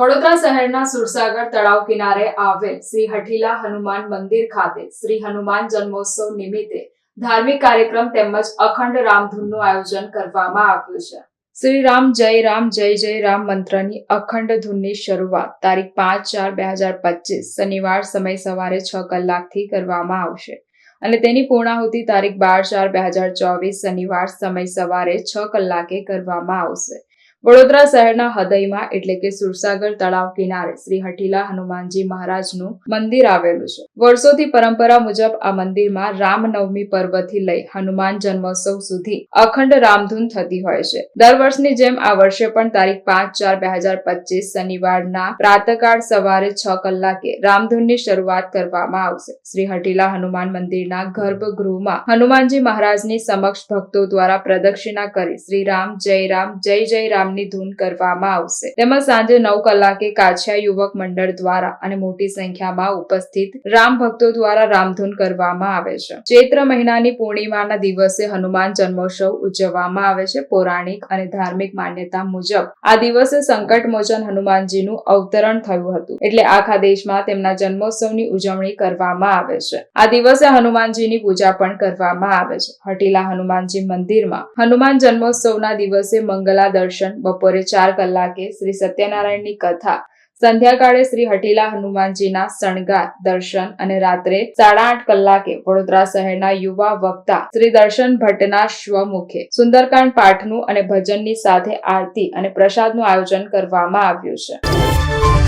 વડોદરા શહેરના સુરસાગર તળાવ કિનારે આવેલ શ્રી હઠીલા હનુમાન મંદિર ખાતે શ્રી હનુમાન જન્મોત્સવ નિમિત્તે ધાર્મિક કાર્યક્રમ તેમજ અખંડ રામધૂનનું આયોજન કરવામાં આવ્યું છે. શ્રી રામ જય રામ જય જય રામ મંત્રની અખંડ ધૂનની શરૂઆત તારીખ પાંચ ચાર બે હજાર પચીસ શનિવાર સમય સવારે છ કલાકથી કરવામાં આવશે અને તેની પૂર્ણાહુતિ તારીખ બાર ચાર બે હજાર ચોવીસ શનિવાર સમય સવારે છ કલાકે કરવામાં આવશે. વડોદરા શહેરના હૃદયમાં, એટલે કે સુરસાગર તળાવ કિનારે, શ્રી હઠીલા હનુમાનજી મહારાજનું મંદિર આવેલું છે. વર્ષોથી પરંપરા મુજબ આ મંદિરમાં રામનવમી પર્વથી લઈ હનુમાન જન્મોત્સવ સુધી અખંડ રામધૂન થતી હોય છે. દર વર્ષની જેમ આ વર્ષે પણ તારીખ પાંચ ચાર બે હજાર પચીસ શનિવારના પ્રાતકાળ સવારે છ કલાકે રામધૂનની શરૂઆત કરવામાં આવશે. શ્રી હઠીલા હનુમાન મંદિરના ગર્ભગૃહમાં હનુમાનજી મહારાજની સમક્ષ ભક્તો દ્વારા પ્રદક્ષિણા કરી શ્રી રામ જય રામ, જય જય રામની ધૂન કરવામાં આવશે. તેમાં સાંજે નવ કલાકે કાછિયા યુવક મંડળ દ્વારા અને મોટી સંખ્યામાં ઉપસ્થિત રામ ભક્તો દ્વારા રામધૂન કરવામાં આવે છે. ચૈત્ર મહિનાની પૂર્ણિમાના દિવસે હનુમાન જન્મોત્સવ ઉજવવામાં આવે છે. પૌરાણિક અને ધાર્મિક માન્યતા મુજબ આ દિવસે સંકટ મોચન હનુમાનજીનું અવતરણ થયું હતું. એટલે આખા દેશમાં તેમના જન્મોત્સવની ઉજવણી કરવામાં આવે છે. આ દિવસે હનુમાનજીની પૂજા પણ કરવામાં આવે છે. હટીલા હનુમાનજી મંદિરમાં હનુમાન જન્મોત્સવના દિવસે મંગલા દર્શન બપોરે ચાર કલાકે શ્રી સત્યનારાયણની કથા, સંધ્યાકાળે શ્રી હટીલા હનુમાનજીના શણગાર, દર્શન અને રાત્રે સાડા આઠ કલાકે વડોદરા શહેરના યુવા વક્તા શ્રી દર્શન ભટ્ટના સ્વમુખે સુંદરકાંડ પાઠનું અને ભજનની સાથે આરતી અને પ્રસાદનું આયોજન કરવામાં આવ્યું છે.